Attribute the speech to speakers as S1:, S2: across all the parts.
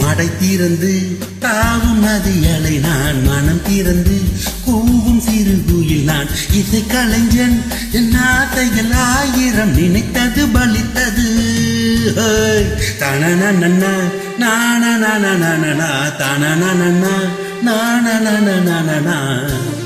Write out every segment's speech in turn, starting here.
S1: மடை திறந்து தாவும் நதியலை நான் மனம் திறந்து இசை கலைஞன் என் ஆசைகள் ஆயிரம் நினைத்தது பலித்தது. தன நன்னா நான நான நான தான நான நான நான நான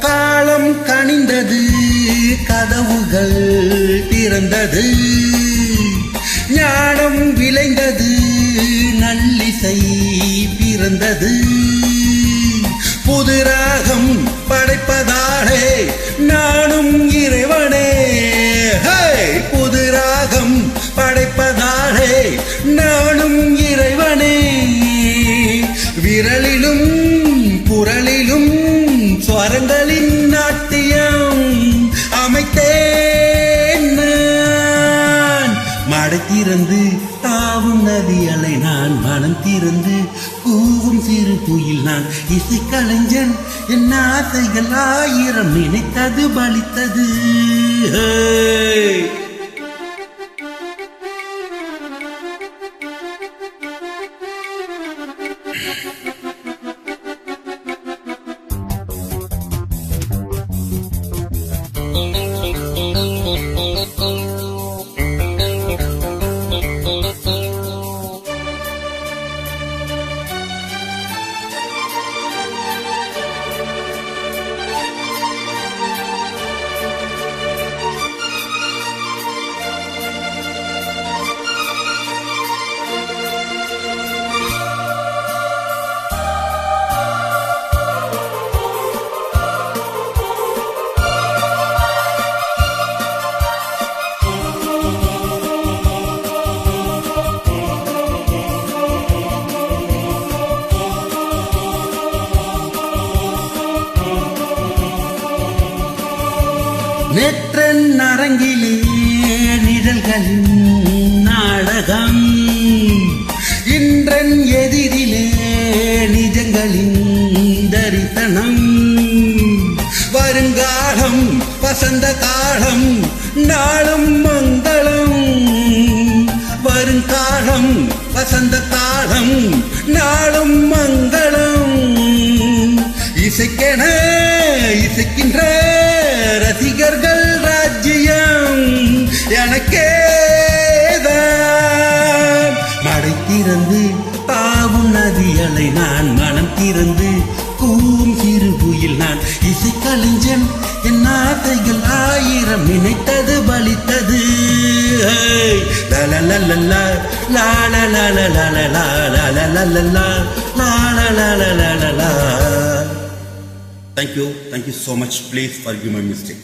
S1: காலம் கணிந்தது கதவுகள் திறந்தது ஞானம் விளைந்தது நல்லிசை பிறந்தது. புது ராகம் படைப்பதாலே நானும் இறைவனே. புது ராகம் படைப்பதாலே நானும் இறைவனே. விரலிலும் குரலிலும் ஸ்வரங்களின் நாட்டியம் அமைத்தேன் நான். மடை திறந்து தாவும் நதி அலை நான் மனம் திறந்து கூவும் சிறு குயில் நான் இசை கலைஞன். என் ஆசைகள் ஆயிரம் நினைத்தது பலித்தது. நேற்றன் அரங்கிலே நிழல்களின் நாடகம். இன்றன் எதிரிலே நிஜங்களின் தரிசனம். வருங்காலம் வசந்த காலம் நாளும் மங்களம். வருங்காலம் வசந்த காலம் நாளும் மங்களம் திறந்து தாவும் நதி நான் மனம் திறந்து கூவும் சிறுபுயில் நான் இசை கலைஞன் என் ஆசைகள் ஆயிரம் நினைத்தது பலித்தது லலலலலா, லாலலலலலலா, லாலலலலா, லாலலலலலா. Thank you. Thank you so much. Please forgive my mistake.